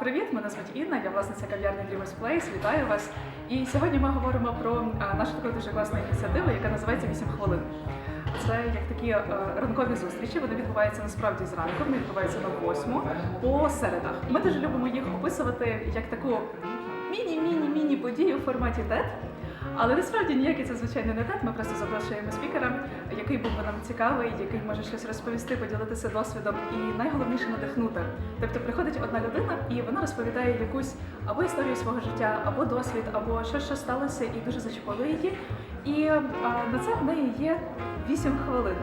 Привіт, мене звуть Інна, я власниця кав'ярні Dreamers Place. Вітаю вас. І сьогодні ми говоримо про нашу таку дуже класну ініціативу, яка називається 8 хвилин. Це як такі е, ранкові зустрічі. Вони відбуваються насправді зранку. Вони відбуваються на 8 по середах. Ми дуже любимо їх описувати як таку міні-міні-міні подію в форматі TED. Але насправді ніякий це звичайно не TED. Ми просто запрошуємо спікера, який був би нам цікавий, який може щось розповісти, поділитися досвідом і найголовніше надихнути. Тобто приходить одна людина і вона розповідає якусь або історію свого життя, або досвід, або щось, що сталося, і дуже зачепило її. І а, на це в неї є 8 хвилин.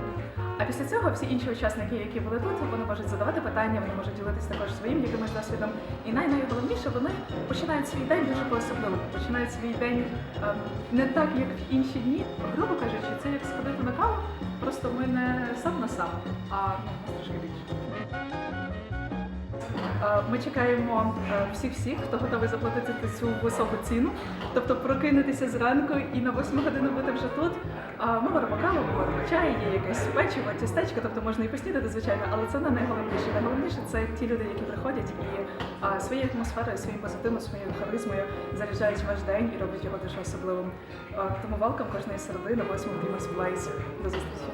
А після цього всі інші учасники, які були тут, вони можуть задавати питання, вони можуть ділитися також своїм якимось досвідом. І най- найголовніше, вони починають свій день дуже по-особливому. Починають свій день ем, не так, як в інші дні. Грубо кажучи, це як сходити на каву, просто ми не сам на сам, а ну, трошки більше. Е, Ми чекаємо е, всіх-всіх, хто готовий заплатити цю високу ціну, тобто прокинутися зранку і на 8 годину бути вже тут. Ми варимо каву, ми чай, є якесь печиво, тістечко, тобто можна і поснідати, звичайно, але це не найголовніше. Найголовніше це ті люди, які приходять і своєю атмосферою, своїм позитивом, своєю харизмою заряджають ваш день і роблять його дуже особливим. Тому welcome кожної середи на 8 Dreamers Place. До зустрічі.